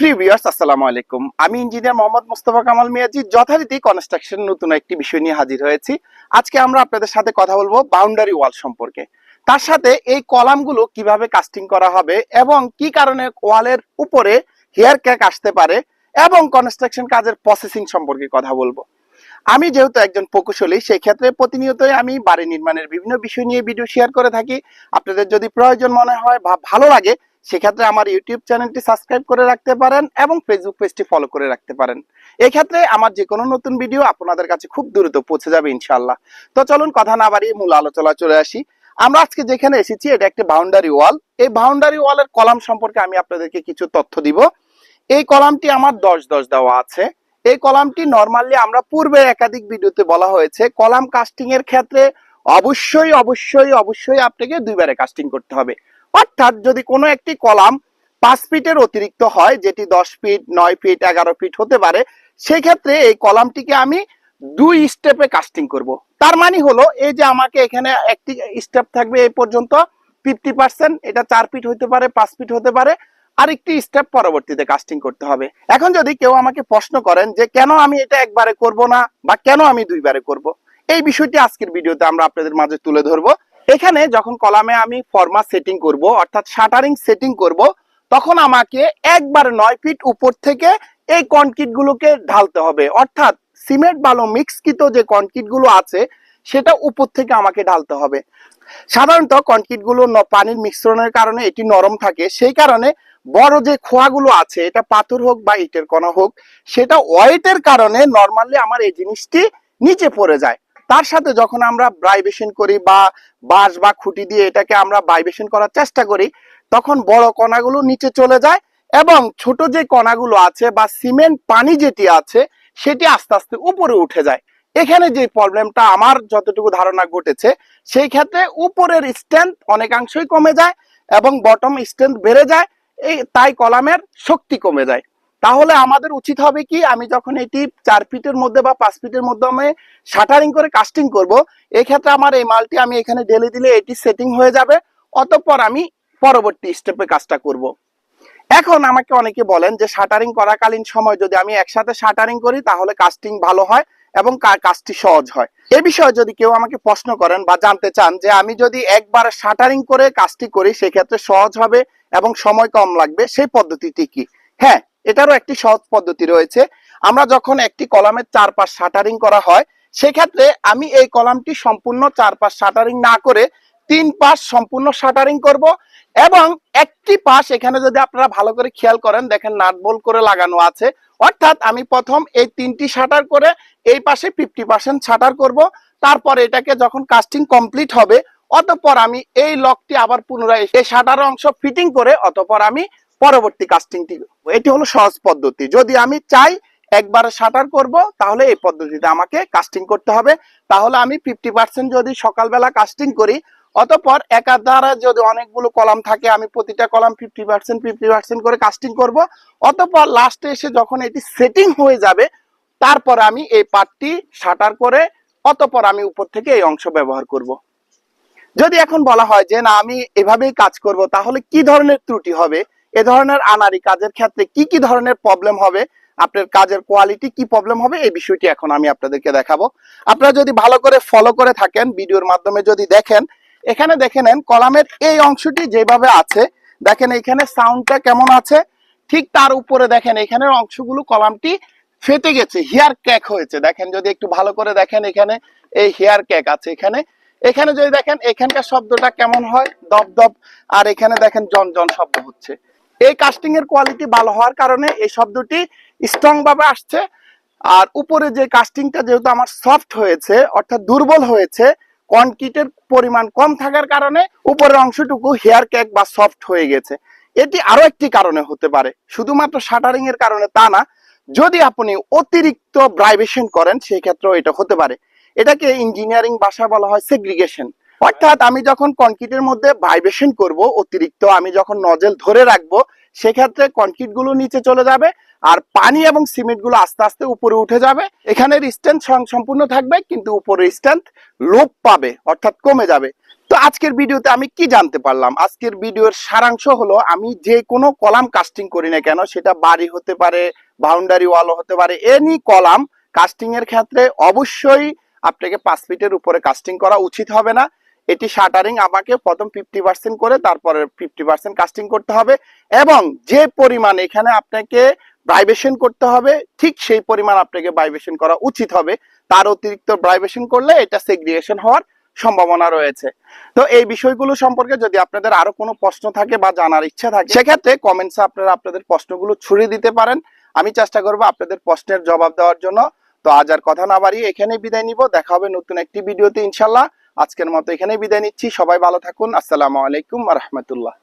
প্রিয় ভিউয়ার্স আসসালামু আলাইকুম। আমি ইঞ্জিনিয়ার মোহাম্মদ মোস্তফা কামাল মিয়াজি, যথারীতি কনস্ট্রাকশন নতুন একটি বিষয় নিয়ে হাজির হয়েছি। আজকে আমরা আপনাদের সাথে কথা বলব বাউন্ডারি ওয়াল সম্পর্কে। তার সাথে এই কলামগুলো কীভাবে কাস্টিং করা হবে এবং কি কারণে ওয়ালের উপরে হেয়ার ক্যাক আসতে পারে এবং কনস্ট্রাকশন কাজের প্রসেসিং সম্পর্কে কথা বলব। আমি যেহেতু একজন প্রকৌশলী সেই ক্ষেত্রে প্রতিনিয়তই আমি বাড়ি নির্মাণের বিভিন্ন বিষয় নিয়ে ভিডিও শেয়ার করে থাকি। আপনাদের যদি প্রয়োজন মনে হয় বা ভালো লাগে সেক্ষেত্রে আমার ইউটিউব চ্যানেলটি সাবস্ক্রাইব করে রাখতে পারেন এবং ফেসবুক পেজটি ফলো করে রাখতে পারেন। এক্ষেত্রে আমার যে কোনো নতুন ভিডিও আপনাদের কাছে খুব দ্রুত পৌঁছে যাবে ইনশাল্লাহ তো চলুন কথা না বাড়িয়ে মূল আলোচনা চলে আসি। আমরা আজকে যেখানে এসেছি, এটা একটি বাউন্ডারি ওয়াল এই বাউন্ডারি ওয়ালের কলাম সম্পর্কে আমি আপনাদেরকে কিছু তথ্য দিব। এই কলামটি আমার দশ দশ দেওয়া আছে। এই কলামটি নর্মালি আমরা পূর্বে একাধিক ভিডিওতে বলা হয়েছে। কলাম কাস্টিং এর ক্ষেত্রে অবশ্যই অবশ্যই অবশ্যই আপনাকে দুইবারে কাস্টিং করতে হবে। অর্থাৎ যদি কোনো একটি কলাম পাঁচ ফিটের অতিরিক্ত হয়, যেটি দশ ফিট, নয় ফিট, এগারো ফিট হতে পারে সেই ক্ষেত্রে এই কলামটিকে আমি দুই স্টেপে কাস্টিং করব। তার মানে হলো, এই যে আমাকে এখানে একটি স্টেপ থাকবে এই পর্যন্ত ফিফটি পার্সেন্ট এটা চার ফিট হতে পারে, পাঁচ ফিট হতে পারে, আরেকটি স্টেপ পরবর্তীতে কাস্টিং করতে হবে। এখন যদি কেউ আমাকে প্রশ্ন করেন যে কেন আমি এটা একবারে করব না, বা কেন আমি দুইবারে করব, এই বিষয়টি আজকের ভিডিওতে আমরা আপনাদের মাঝে তুলে ধরবো। এখানে যখন কলামে আমি ফরমা সেটিং করব, অর্থাৎ শাটারিং সেটিং করব, তখন আমাকে একবার নয় ফিট উপর থেকে এই কনক্রিট গুলোকে ঢালতে হবে। অর্থাৎ সিমেন্ট বালু মিক্সকৃত যে কনক্রিটগুলো আছে, সেটা উপর থেকে আমাকে ঢালতে হবে। সাধারণত কনক্রিটগুলো ন- পানির মিশ্রণের কারণে এটি নরম থাকে। সেই কারণে বড় যে খোয়াগুলো আছে, এটা পাথর হোক বা ইটের কণা হোক, সেটা ওয়েটের কারণে নর্মালি আমার এই জিনিসটি নিচে পড়ে যায়। তার সাথে যখন আমরা ব্রাইবেশন করি বা বাঁশ বা খুঁটি দিয়ে এটাকে আমরা বাইবেশন করার চেষ্টা করি, তখন বড় কণাগুলো নিচে চলে যায় এবং ছোট যে কণাগুলো আছে বা সিমেন্ট পানি যেটি আছে, সেটি আস্তে আস্তে উপরে উঠে যায়। এখানে যে প্রবলেমটা আমার যতটুকু ধারণা ঘটেছে, সেই ক্ষেত্রে উপরের স্ট্রেংথ অনেকাংশই কমে যায় এবং বটম স্ট্রেংথ বেড়ে যায়, এই তাই কলামের শক্তি কমে যায়। তাহলে আমাদের উচিত হবে কি, আমি যখন এটি চার ফিটের মধ্যে বা পাঁচ ফিটের মধ্যে আমি শাটারিং করে কাস্টিং করব এই ক্ষেত্রে আমার এই মালটি আমি এখানে ঢেলে দিলে এটি সেটিং হয়ে যাবে, অতঃপর আমি পরবর্তী স্টেপে কাজটা করব। এখন আমাকে অনেকে বলেন যে শাটারিং করাকালীন সময় যদি আমি একসাথে শাটারিং করি তাহলে কাস্টিং ভালো হয় এবং কাজটি সহজ হয়। এ বিষয়ে যদি কেউ আমাকে প্রশ্ন করেন বা জানতে চান যে আমি যদি একবার শাটারিং করে কাজটি করি সেক্ষেত্রে সহজ হবে এবং সময় কম লাগবে, সেই পদ্ধতিটি কি? হ্যাঁ এটারও একটি সহজ পদ্ধতি রয়েছে। আমরা যখন একটি কলামের চারপাশ শাটারিং করা হয়, সেক্ষেত্রে আমি এই কলামটি সম্পূর্ণ চারপাশ শাটারিং না করে তিন পাশ সম্পূর্ণ শাটারিং করব এবং একটি পাশ এখানে যদি আপনারা ভালো করে খেয়াল করেন, দেখেন নাট বল করে লাগানো আছে। অর্থাৎ আমি প্রথম এই তিনটি শাটার করে এই পাশে ফিফটি পার্সেন্ট শাটার করব। তারপর এটাকে যখন কাস্টিং কমপ্লিট হবে, অতঃপর আমি এই লকটি আবার পুনরায় এই শাটার অংশ ফিটিং করে, অতঃপর আমি পরবর্তী কাস্টিংটি এটি হলো সহজ পদ্ধতি। যদি আমি চাই একবার শাটার করব, তাহলে এই পদ্ধতিতে আমাকে কাস্টিং করতে হবে। তাহলে আমি ফিফটি পার্সেন্ট যদি সকালবেলা কাস্টিং করি, অতপর একার দ্বারা যদি অনেকগুলো কলাম থাকে, আমি প্রতিটা column fifty percent fifty percent করে কাস্টিং করব। অতপর লাস্টে এসে যখন এটি সেটিং হয়ে যাবে, তারপর আমি এই পার্টটি শাটার করে, অতপর আমি উপর থেকে এই অংশ ব্যবহার করব। যদি এখন বলা হয় যে, না, আমি এভাবেই কাজ করব, তাহলে কি ধরনের ত্রুটি হবে? এ ধরনের আনারি কাজের ক্ষেত্রে কি কি ধরনের প্রবলেম হবে? আপনার কাজের কোয়ালিটি কি প্রবলেম হবে? এই বিষয়টি এখন আমি আপনাদেরকে দেখাবো। আপনারা যদি ভালো করে ফলো করে থাকেন, ভিডিওর মাধ্যমে যদি দেখেন, এখানে দেখে নেন কলামের এই অংশটি যেভাবে আছে। দেখেন এখানে সাউন্ডটা কেমন আছে? ঠিক তার উপরে দেখেন এখানের অংশগুলো কলামটি ফেটে গেছে হেয়ার ক্যাক হয়েছে। দেখেন যদি একটু ভালো করে দেখেন এখানে, এই হেয়ার ক্যাক আছে এখানে। এখানে যদি দেখেন, এখানকার শব্দটা কেমন হয়? দপ দপ আর এখানে দেখেন জন জন শব্দ হচ্ছে। এই কাস্টিং এর কোয়ালিটি ভালো হওয়ার কারণে এই শব্দটি স্ট্রং ভাবে আসছে। আর উপরে যে কাস্টিংটা যেহেতু আমার সফট হয়েছে, অর্থাৎ দুর্বল হয়েছে কনক্রিটের পরিমাণ কম থাকার কারণে উপরের অংশটুকু হেয়ার ক্যাক বা সফট হয়ে গেছে। এটি আরও একটি কারণে হতে পারে। শুধুমাত্র শাটারিং এর কারণে তা না, যদি আপনি অতিরিক্ত ব্রাইভেশন করেন, সেই ক্ষেত্রেও এটা হতে পারে। এটাকে ইঞ্জিনিয়ারিং ভাষা বলা হয় সেগ্রিগেশন অর্থাৎ আমি যখন কনক্রিটের মধ্যে ভাইব্রেশন করব অতিরিক্ত, আমি যখন নজেল ধরে রাখব, সেক্ষেত্রে কনক্রিটগুলো নিচে চলে যাবে আর পানি এবং সিমেন্টগুলো আস্তে আস্তে উপরে উঠে যাবে। এখানের স্ট্রেন্থ সম্পূর্ণ থাকবে, কিন্তু উপরের স্ট্রেন্থ লোপ পাবে, অর্থাৎ কমে যাবে। তো আজকের ভিডিওতে আমি কি জানতে পারলাম? আজকের ভিডিওর সারাংশ হলো, আমি যে কোনো কলাম কাস্টিং করি না কেন, সেটা বাড়ি হতে পারে বাউন্ডারি ওয়ালও হতে পারে এনি কলাম কাস্টিং এর ক্ষেত্রে অবশ্যই আপনাকে পাঁচ ফিটের উপরে কাস্টিং করা উচিত হবে না। এটি শাটারিং আমাকে প্রথম ফিফটি পার্সেন্ট করে, তারপরে ফিফটি পার্সেন্ট কাস্টিং করতে হবে এবং যে পরিমাণ এখানে আপনাকে ভাইব্রেশন করতে হবে, ঠিক সেই পরিমাণ আপনাকে ভাইব্রেশন করা উচিত হবে। তার অতিরিক্ত ভাইব্রেশন করলে এটা সেগ্রিগেশন হওয়ার সম্ভাবনা রয়েছে। তো এই বিষয়গুলো সম্পর্কে যদি আপনাদের আরও কোনো প্রশ্ন থাকে বা জানার ইচ্ছা থাকে, সেক্ষেত্রে কমেন্টসে আপনারা আপনাদের প্রশ্নগুলো ছুড়ে দিতে পারেন। আমি চেষ্টা করব আপনাদের প্রশ্নের জবাব দেওয়ার জন্য। তো আজ আর কথা না বাড়িয়ে এখানে বিদায় নিব। দেখা হবে নতুন একটি ভিডিওতে ইনশাল্লাহ। আজকের মতো এখানে বিদায় নিচ্ছি। সবাই ভালো থাকুন। আসসালামু আলাইকুম রহমতুল্লাহ।